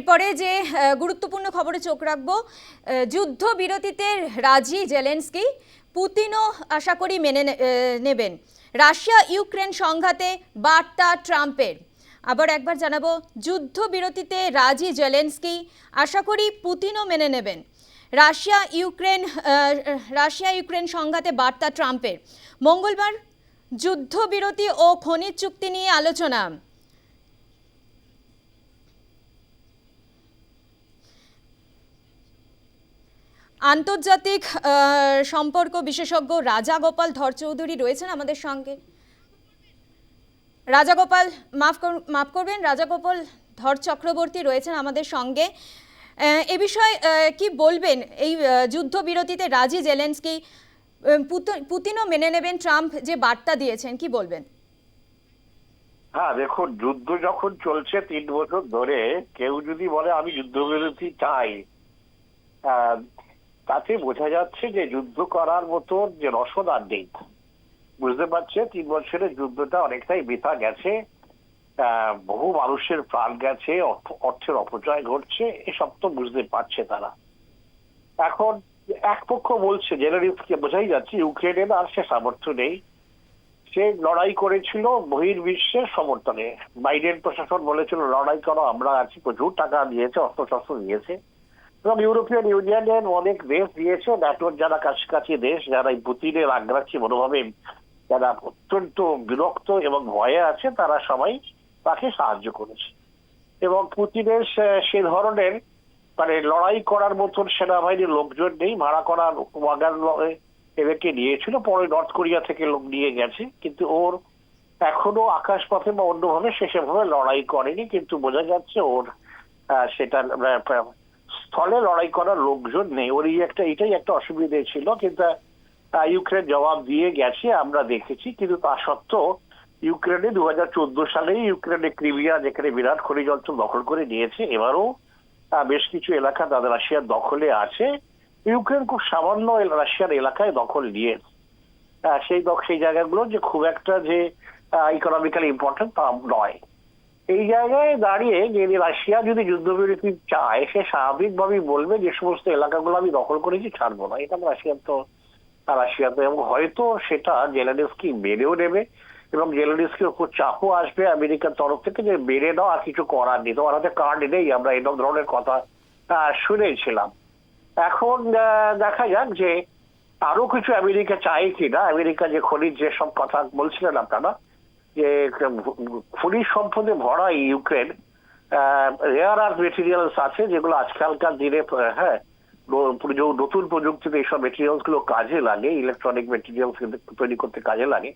এরপরে যে গুরুত্বপূর্ণ খবরে চোখ রাখব যুদ্ধ বিরতিতে রাজি জেলেন্সকি। পুতিনও আশা করি মেনে নেবেন। রাশিয়া ইউক্রেন সংঘাতে বার্তা ট্রাম্পের। আবার একবার জানাব যুদ্ধ বিরতিতে রাজি জেলেন্সকি, আশা করি পুতিনও মেনে নেবেন। রাশিয়া ইউক্রেন রাশিয়া ইউক্রেন সংঘাতে বার্তা ট্রাম্পের। মঙ্গলবার যুদ্ধবিরতি ও খনিজ চুক্তি নিয়ে আলোচনা। আন্তর্জাতিক সম্পর্ক বিশেষজ্ঞ রাজা গোপাল ধর চৌধুরী রয়েছেন আমাদের সঙ্গে। রাজা গোপাল মাফ মাফ করবেন রাজা গোপাল ধর চক্রবর্তী রয়েছেন আমাদের সঙ্গে। এ বিষয়ে কি বলবেন? এই আহ, যুদ্ধবিরতিতে রাজি জেলেন্সকি পুত- পুতিনও মেনে নেবেন ট্রাম্প যে বার্তা দিয়েছেন কি বলবেন? হ্যাঁ দেখুন যুদ্ধ যখন চলছে তিন বছর ধরে কেউ যদি বলে আমি যুদ্ধবিরতি চাই তাতে বোঝা যাচ্ছে যে যুদ্ধ করার মতো যে রসদ আর নেই। বুঝতে পারছে? তিন বছরের যুদ্ধটা অনেকটাই বৃথা গেছে। বহু মানুষের প্রাণ গেছে, অর্থ- অর্থের অপচয় ঘটছে, এসব তো বুঝতে পারছে তারা। এখন এক পক্ষ বলছে জেনারিসকে বোঝাই যাচ্ছে ইউক্রেনের আর সে সামর্থ্য নেই। সে লড়াই করেছিল বহির্বিশ্বের সমর্থনে। বাইডেন প্রশাসন বলেছিল, লড়াই করো, আমরা আছি, প্রচুর টাকা দিয়েছে, অস্ত্রশস্ত্র দিয়েছে। এবং ইউরোপিয়ান ইউনিয়নের অনেক দেশ দিয়েছে ন্যাটোর যারা কাছাকাছি দেশ, যারা এই পুতিনের আগ্রাসী মনোভাবে যারা অত্যন্ত বিরক্ত এবং ভয়ে আছে, তারা সবাই তাকে সাহায্য করেছে। এবং পুতিনের সে- ধরনের মানে লড়াই করার মতন সেনাবাহিনীর লোকজন নেই, ভাড়া করার ওয়াগান এদেরকে নিয়েছিল, পরে নর্থ কোরিয়া থেকে লোক নিয়ে গেছে, কিন্তু ওর এখনও আকাশপথে বা অন্যভাবে সে সেভাবে লড়াই করেনি, কিন্তু বোঝা যাচ্ছে ওর সেটা স্থলে লড়াই করার লোকজন নেই। ওর একটা, এটাই একটা অসুবিধে ছিল, কিন্তু ইউক্রেন জবাব দিয়ে গেছে, আমরা দেখেছি, কিন্তু তা সত্ত্বেও ইউক্রেনে দু হাজার চোদ্দ সালেই ইউক্রেনে ক্রিমিয়া, যেখানে বিরাট খনিজ অঞ্চল দখল করে নিয়েছে, এবারও বেশ কিছু এলাকা তাদের রাশিয়ার দখলে আছে। ইউক্রেন খুব সামান্য রাশিয়ার এলাকায় দখল নিয়ে সেই সেই জায়গাগুলো যে খুব একটা যে ইকোনমিক্যালি ইম্পর্টেন্ট তা নয়। এই জায়গায় দাঁড়িয়ে যে রাশিয়া যদি যুদ্ধবিরতি চায়, সে স্বাভাবিকভাবেই বলবে যে সমস্ত এলাকাগুলো আমি দখল করেছি, ছাড়বো না। এটা রাশিয়ার তো রাশিয়া তো এবং হয়তো সেটা জেলানিস্কি মেনেও নেবে এবং জেলানিস্কির উপর চাপও আসবে আমেরিকার তরফ থেকে যে মেনে নাও আর কিছু করার নেই। তোমার হাতে কার্ড নেই, আমরা এরকম ধরনের কথা শুনেছিলাম। এখন দেখা যাক যে আরও কিছু আমেরিকা চায় কিনা। আমেরিকা যে খনিজ যেসব কথা বলছিলেন আপনারা যে খনিজ সম্পদে ভরা ইউক্রেন রেয়ার আর্থ মেটেরিয়ালস আছে যেগুলো আজকালকার দিনে হ্যাঁ নতুন প্রযুক্তিতে এইসব মেটেরিয়ালসগুলো কাজে লাগে ইলেকট্রনিক মেটেরিয়ালস তৈরি করতে কাজে লাগে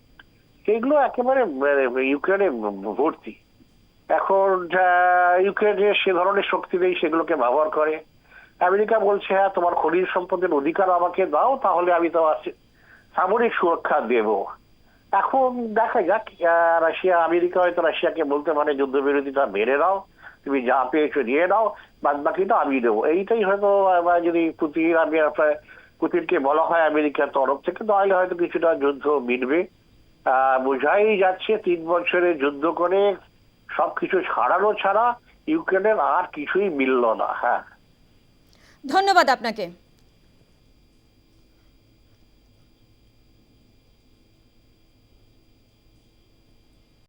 সেগুলো একেবারে ইউক্রেনে ভর্তি। এখন ইউক্রেনে সে ধরনের শক্তি নেই সেগুলোকে ব্যবহার করে। আমেরিকা বলছে হ্যাঁ তোমার খনিজ সম্পদের অধিকার আমাকে দাও, তাহলে আমি তোমার সামরিক সুরক্ষা দেব। এখন দেখা যাক রাশিয়া, আমেরিকা হয়তো রাশিয়াকে বলতে পারে যুদ্ধবিরতিটা মেরে দাও তুমি যা পেয়েছ নিয়ে নাও বাদ বাকিটা আমি দেবো। এইটাই হয়তো যদি পুতিন, আমি আপনার, পুতিনকে বলা হয় আমেরিকার তরফ থেকে, তাহলে হয়তো কিছুটা যুদ্ধ মিটবে। বোঝাই যাচ্ছে তিন বছরে যুদ্ধ করে সবকিছু ছাড়ানো ছাড়া ইউক্রেনের আর কিছুই মিলল না। হ্যাঁ। ধন্যবাদ আপনাকে।